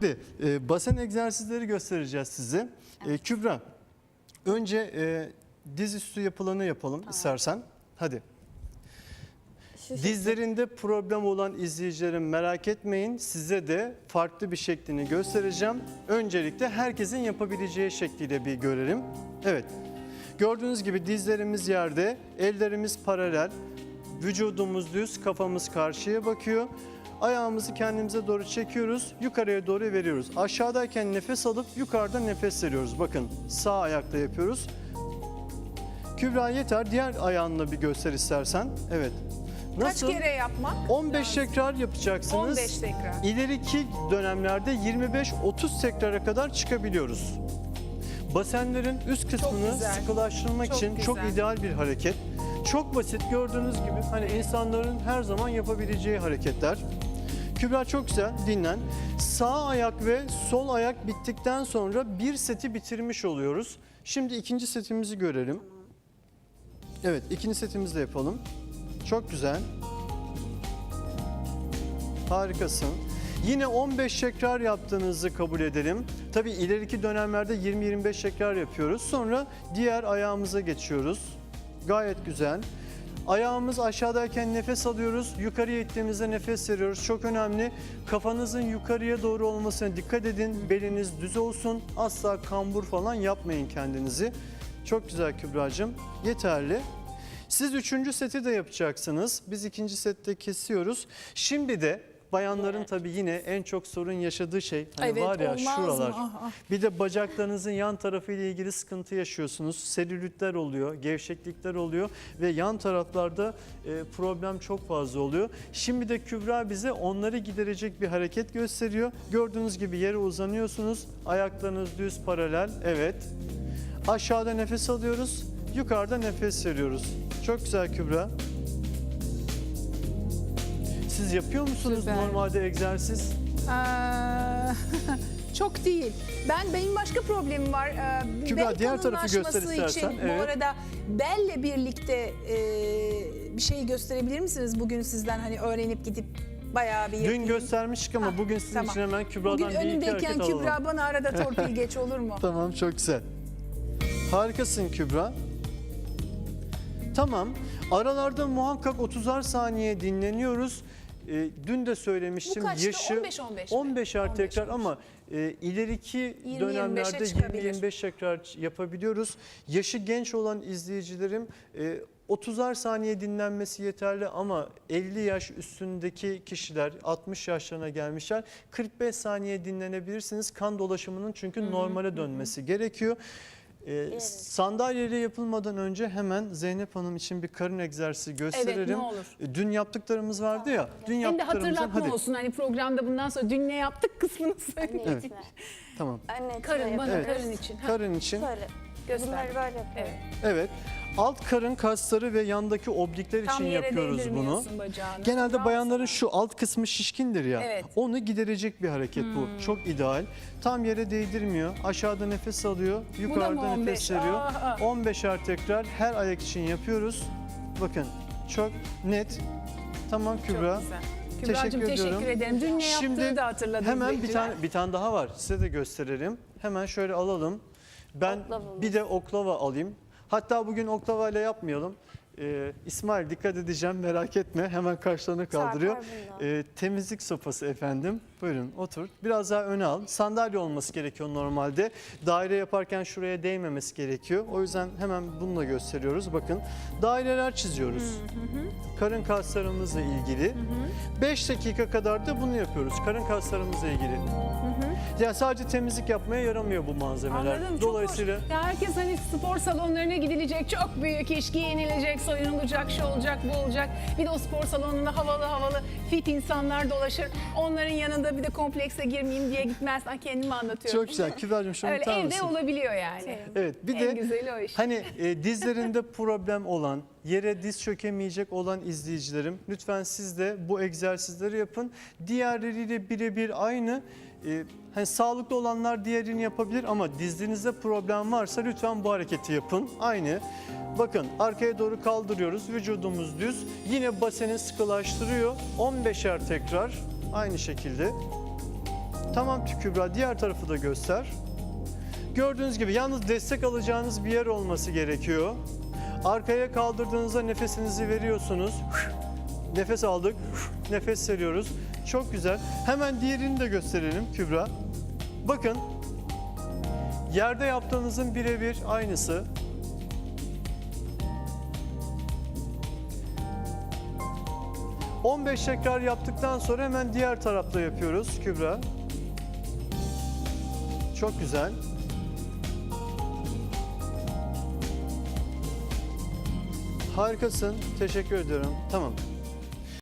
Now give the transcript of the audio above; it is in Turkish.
Şimdi e, basen egzersizleri göstereceğiz size. E, Kübra, önce e, diz üstü yapılanı yapalım istersen. Hadi. Şu Dizlerinde problem olan izleyicilerim merak etmeyin. Size de farklı bir şeklini göstereceğim. Öncelikle herkesin yapabileceği şekliyle bir görelim. Evet. Gördüğünüz gibi dizlerimiz yerde, ellerimiz paralel, vücudumuz düz, kafamız karşıya bakıyor. Ayağımızı kendimize doğru çekiyoruz, yukarıya doğru veriyoruz. Aşağıdayken nefes alıp yukarıda nefes veriyoruz. Bakın sağ ayakla yapıyoruz. Kübra yeter. Diğer ayağınla bir göster istersen. Evet. Kaç kere yapmak? 15 tekrar yapacaksınız. 15 tekrar. İleriki dönemlerde 25-30 tekrara kadar çıkabiliyoruz. Basenlerin üst kısmını güzel. sıkılaştırmak Çok için çok güzel. ideal bir hareket. Çok basit gördüğünüz gibi hani insanların her zaman yapabileceği hareketler. Kübra çok güzel dinlen. Sağ ayak ve sol ayak bittikten sonra bir seti bitirmiş oluyoruz. Şimdi ikinci setimizi görelim. Evet ikinci setimizi de yapalım. Çok güzel. Harikasın. Yine 15 tekrar yaptığınızı kabul edelim. Tabii ileriki dönemlerde 20-25 tekrar yapıyoruz. Sonra diğer ayağımıza geçiyoruz. Gayet güzel. Ayağımız aşağıdayken nefes alıyoruz. Yukarıya ittiğimizde nefes veriyoruz. Çok önemli. Kafanızın yukarıya doğru olmasına dikkat edin. Beliniz düz olsun. Asla kambur falan yapmayın kendinizi. Çok güzel Kübra'cığım. Yeterli. Siz üçüncü seti de yapacaksınız. Biz ikinci sette kesiyoruz. Şimdi de bayanların tabii yine en çok sorun yaşadığı şey hani Evet, var ya olmaz mı? şuralar. Ah, ah. Bir de bacaklarınızın yan tarafı ile ilgili sıkıntı yaşıyorsunuz. Selülitler oluyor, gevşeklikler oluyor ve yan taraflarda e, problem çok fazla oluyor. Şimdi de Kübra bize onları giderecek bir hareket gösteriyor. Gördüğünüz gibi yere uzanıyorsunuz. Ayaklarınız düz paralel. Evet. Aşağıda nefes alıyoruz. Yukarıda nefes veriyoruz. Çok güzel Kübra. Siz yapıyor musunuz Süper. normalde egzersiz? Çok değil. Ben benim başka problemim var. Ee, Kübra, bel diğer tarafı göster istersen. için Evet. bu arada belle birlikte e, bir şey gösterebilir misiniz bugün sizden hani öğrenip gidip bayağı bir yapayım. Dün göstermiştik ama Ha, bugün sizin tamam. için hemen Kübra'dan Bugün bir iki hareket önümdeyken alalım. Kübra bana arada torpil geç olur mu? Tamam çok güzel. Harikasın Kübra. Tamam. Aralarda muhakkak 30'ar saniye dinleniyoruz. Ee, dün de söylemiştim Bu kaçtı? yaşı 15-15 mi? 15'er tekrar 15-15. ama e, ileriki 20-25'e dönemlerde çıkabilir. 20-25 tekrar yapabiliyoruz. Yaşı genç olan izleyicilerim e, 30'ar saniye dinlenmesi yeterli ama 50 yaş üstündeki kişiler 60 yaşlarına gelmişler 45 saniye dinlenebilirsiniz. Kan dolaşımının çünkü normale dönmesi gerekiyor. Ee, Sandalyeyle yapılmadan önce hemen Zeynep Hanım için bir karın egzersizi gösterelim. ne olur. E, Dün yaptıklarımız vardı ya. Dün Hem de yaptıklarımızdan hatırlatma hadi. olsun hani programda bundan sonra dün ne yaptık kısmını söyle. Evet. Tamam. Anne, Karın, bana yapıyoruz. karın için. Karın için. Şöyle. Göster. Bunları böyle yapıyoruz. Evet. Evet. Alt karın kasları ve yandaki oblikler Tam için yere yapıyoruz bunu. değdirmiyorsun bacağını. Genelde bayanların şu alt kısmı şişkindir ya. Evet. Hmm. Onu giderecek bir hareket bu. Çok ideal. Tam yere değdirmiyor. Aşağıda nefes alıyor. Yukarıda 15? nefes veriyor. Aa, aa. 15'er tekrar her ayak için yapıyoruz. Bakın çok net. Tamam Kübra. Çok güzel. Kübra'cığım Teşekkür ediyorum. teşekkür ederim. Dün ne Şimdi yaptığını da hatırladım. Hemen bir tane bir tane daha var. Size de gösterelim. Hemen şöyle alalım. Ben Oklavamız. bir de oklava alayım. Hatta bugün oklava ile yapmayalım. Ee, İsmail dikkat edeceğim merak etme. Hemen karşılarına kaldırıyor. Ee, temizlik sopası efendim. Buyurun otur. Biraz daha öne al. Sandalye olması gerekiyor normalde. Daire yaparken şuraya değmemesi gerekiyor. O yüzden hemen bununla gösteriyoruz. Bakın daireler çiziyoruz. Karın kaslarımızla ilgili. 5 dakika kadar da bunu yapıyoruz. Karın kaslarımızla ilgili. Yani sadece temizlik yapmaya yaramıyor bu malzemeler. Anladım. Çok Dolayısıyla hoş. Ya herkes hani spor salonlarına gidilecek, çok büyük iş, giyinilecek, soyunulacak, şu olacak, bu olacak. Bir de o spor salonunda havalı havalı fit insanlar dolaşır. Onların yanında bir de komplekse girmeyeyim diye gitmez. Kendimi anlatıyorum. çok güzel. Kübra'cığım şunu Öyle tutar evde mısın? olabiliyor yani. Evet bir En de güzeli o iş. hani e, dizlerinde problem olan, yere diz çökemeyecek olan izleyicilerim lütfen siz de bu egzersizleri yapın. Diğerleriyle birebir aynı. E, hani sağlıklı olanlar diğerini yapabilir ama dizlerinizde problem varsa lütfen bu hareketi yapın. Aynı. Bakın arkaya doğru kaldırıyoruz. Vücudumuz düz. Yine baseni sıkılaştırıyor. 15'er tekrar aynı şekilde. Tamam Kübra diğer tarafı da göster. Gördüğünüz gibi yalnız destek alacağınız bir yer olması gerekiyor. Arkaya kaldırdığınızda nefesinizi veriyorsunuz. Nefes aldık, nefes veriyoruz. Çok güzel. Hemen diğerini de gösterelim Kübra. Bakın. Yerde yaptığınızın birebir aynısı. ...15 tekrar yaptıktan sonra hemen diğer tarafta yapıyoruz Kübra. Çok güzel. Harikasın. Teşekkür ediyorum. Tamam.